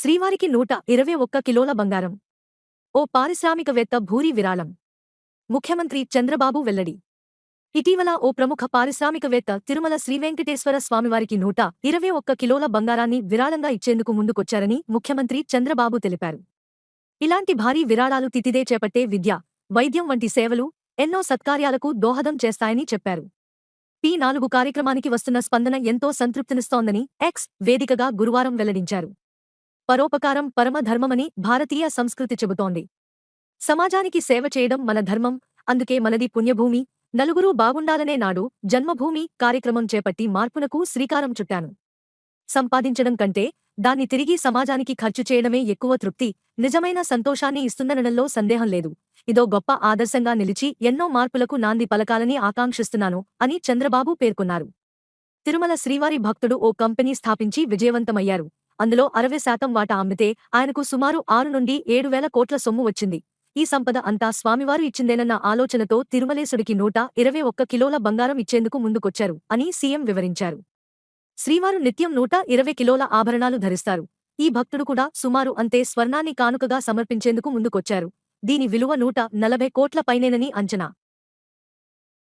శ్రీవారికి నూట ఇరవై ఒక్క కిలోల బంగారం. ఓ పారిశ్రామికవేత్త భూరి విరాళం. ముఖ్యమంత్రి చంద్రబాబు వెల్లడి. ఇటీవల ఓ ప్రముఖ పారిశ్రామికవేత్త తిరుమల శ్రీవెంకటేశ్వర స్వామివారికి నూట ఇరవై ఒక్క కిలోల బంగారాన్ని విరాళంగా ఇచ్చేందుకు ముందుకొచ్చారని ముఖ్యమంత్రి చంద్రబాబు తెలిపారు. ఇలాంటి భారీ విరాళాలు తితిదే చేపట్టే విద్య వైద్యం వంటి సేవలు ఎన్నో సత్కార్యాలకు దోహదం చేస్తాయని చెప్పారు. పి నాలుగు కార్యక్రమానికి వస్తున్న స్పందన ఎంతో సంతృప్తినిస్తోందని ఎక్స్ వేదికగా గురువారం వెల్లడించారు. పరోపకారం పరమధర్మమని భారతీయ సంస్కృతి చెబుతోంది. సమాజానికి సేవ చేయడం మన ధర్మం అందుకే మనది పుణ్యభూమి నలుగురూ బాగుండాలనే నాడు జన్మభూమి కార్యక్రమం చేపట్టి మార్పునకు శ్రీకారం చుట్టాను. సంపాదించడం కంటే దాన్ని తిరిగి సమాజానికి ఖర్చు చేయడమే ఎక్కువ తృప్తి నిజమైన సంతోషాన్ని ఇస్తుందనడంలో సందేహం లేదు. ఇదో గొప్ప ఆదర్శంగా నిలిచి ఎన్నో మార్పులకు నాంది పలకాలని ఆకాంక్షిస్తున్నాను అని చంద్రబాబు పేర్కొన్నారు. తిరుమల శ్రీవారి భక్తుడు ఓ కంపెనీ స్థాపించి విజయవంతమయ్యారు. అందులో అరవై శాతం వాటా అమ్మితే ఆయనకు సుమారు ఆరు నుండి ఏడు వేల కోట్ల సొమ్ము వచ్చింది. ఈ సంపద అంతా స్వామివారు ఇచ్చిందేనన్న ఆలోచనతో తిరుమలేశుడికి నూట ఇరవై ఒక్క కిలోల బంగారం ఇచ్చేందుకు ముందుకొచ్చారు అని సీఎం వివరించారు. శ్రీవారు నిత్యం నూట ఇరవై కిలోల ఆభరణాలు ధరిస్తారు. ఈ భక్తుడు కూడా సుమారు అంతే స్వర్ణాన్ని కానుకగా సమర్పించేందుకు ముందుకొచ్చారు. దీని విలువ నూట నలభై కోట్ల పైనేనని అంచనా.